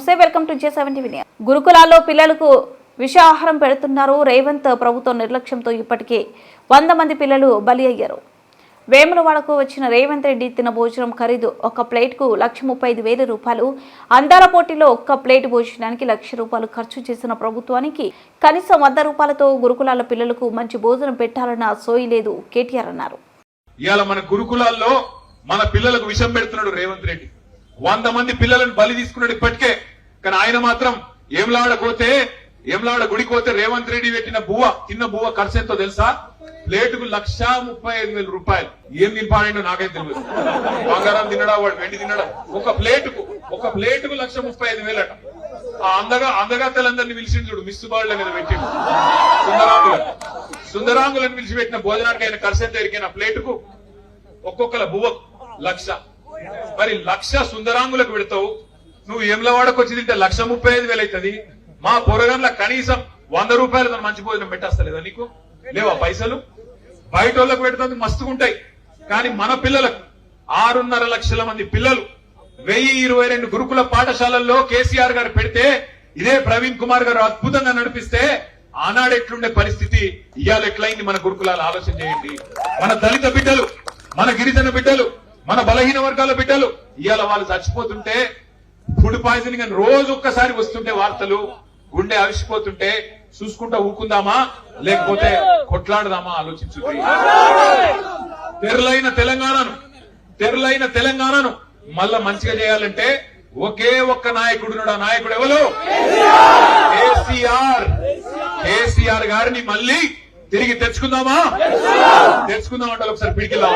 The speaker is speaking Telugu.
నమస్తే వెల్కమ్ టు జే సెవెంటీ వినియా గురుకులాల్లో పిల్లలకు విషాహారం పెడుతున్నారు. రేవంత్ ప్రభుత్వం నిర్లక్ష్యంతో ఇప్పటికే వంద మంది పిల్లలు బలి అయ్యారు. వేములవాడకు వచ్చిన రేవంత్ రెడ్డి తిన భోజనం ఖరీదు ఒక ప్లేట్కు లక్ష ముప్పై ఐదు వేల రూపాయలు. అందాల పోటీలో ఒక్క ప్లేట్ భోజనానికి లక్ష రూపాయలు ఖర్చు చేసిన ప్రభుత్వానికి కనీసం వంద రూపాయలతో గురుకులాల పిల్లలకు మంచి భోజనం పెట్టాలన్న సోయి లేదు కేటీఆర్ అన్నారు. ఇవాళ మన గురుకులాల్లో మన పిల్లలకు విషం పెడుతున్నాడు రేవంత్ రెడ్డి. వంద మంది పిల్లలను బలి తీసుకున్నాడు ఇప్పటికే. కానీ ఆయన మాత్రం ఏమలాడ పోతే ఏమలాడ గుడికి పోతే రేవంత్ రెడ్డి పెట్టిన బువ్వ చిన్న బువ్వ ఖర్చు ఎంతో తెలుసా? ప్లేటుకు లక్ష ముప్పై ఐదు వేల రూపాయలు. ఏం నింపాడో నాకైతే తెలియదు బంగారం తినడా వాడు? వెండి తినడా ఒక ప్లేటుకు ఒక ప్లేటుకు లక్ష ముప్పై ఐదు వేలట. ఆ అందగా అందగాతలందరినీ పిలిచిండు చూడు మిస్సు బాళ్ళ మీద పెట్టిండు. సుందరాంగులను. సుందరాంగులను పిలిచిపెట్టిన భోజనానికి ఆయన ఖర్చు ఎంత ఎరికైన ప్లేటుకు ఒక్కొక్కల బువ్వకు లక్ష. మరి లక్ష సుందరాంగులకు పెడతావు? నువ్వు ఏమ్లవాడకు వచ్చి తింటే లక్ష ముప్పై ఐదు వేలు అవుతుంది మా పొరగంల కనీసం వంద రూపాయలతో మంచి భోజనం పెట్టేస్తలేదా నీకు? లేవా పైసలు? బయట వాళ్ళకు పెడుతుంది మస్తుగుంటాయి. కానీ మన పిల్లలకు ఆరున్నర లక్షల మంది పిల్లలు వెయ్యి ఇరవై రెండు గురుకుల పాఠశాలల్లో కేసీఆర్ గారు పెడితే ఇదే ప్రవీణ్ కుమార్ గారు అద్భుతంగా నడిపిస్తే ఆనాడు ఎట్లుండే పరిస్థితి? ఇవాళ ఎట్లయింది మన గురుకులాలు ఆలోచన చేయండి. మన దళిత బిడ్డలు మన గిరిజన బిడ్డలు మన బలహీన వర్గాల బిడ్డలు ఇవాళ వాళ్ళు చచ్చిపోతుంటే ఫుడ్ పాయిజనింగ్ అని రోజు ఒక్కసారి వస్తుంటే వార్తలు గుండె అవిసిపోతుంటే చూసుకుంటా ఊకుందామా లేకపోతే కొట్లాడదామా ఆలోచించు తెరలైన తెలంగాణను తెరలైన తెలంగాణను మళ్ళా మంచిగా చేయాలంటే ఒకే ఒక్క నాయకుడు ఆ నాయకుడు ఎవరు? కేసీఆర్. కేసీఆర్ గారిని మళ్ళీ తిరిగి తెచ్చుకుందామా? తెచ్చుకుందాం అంటే ఒకసారి పిడికిలా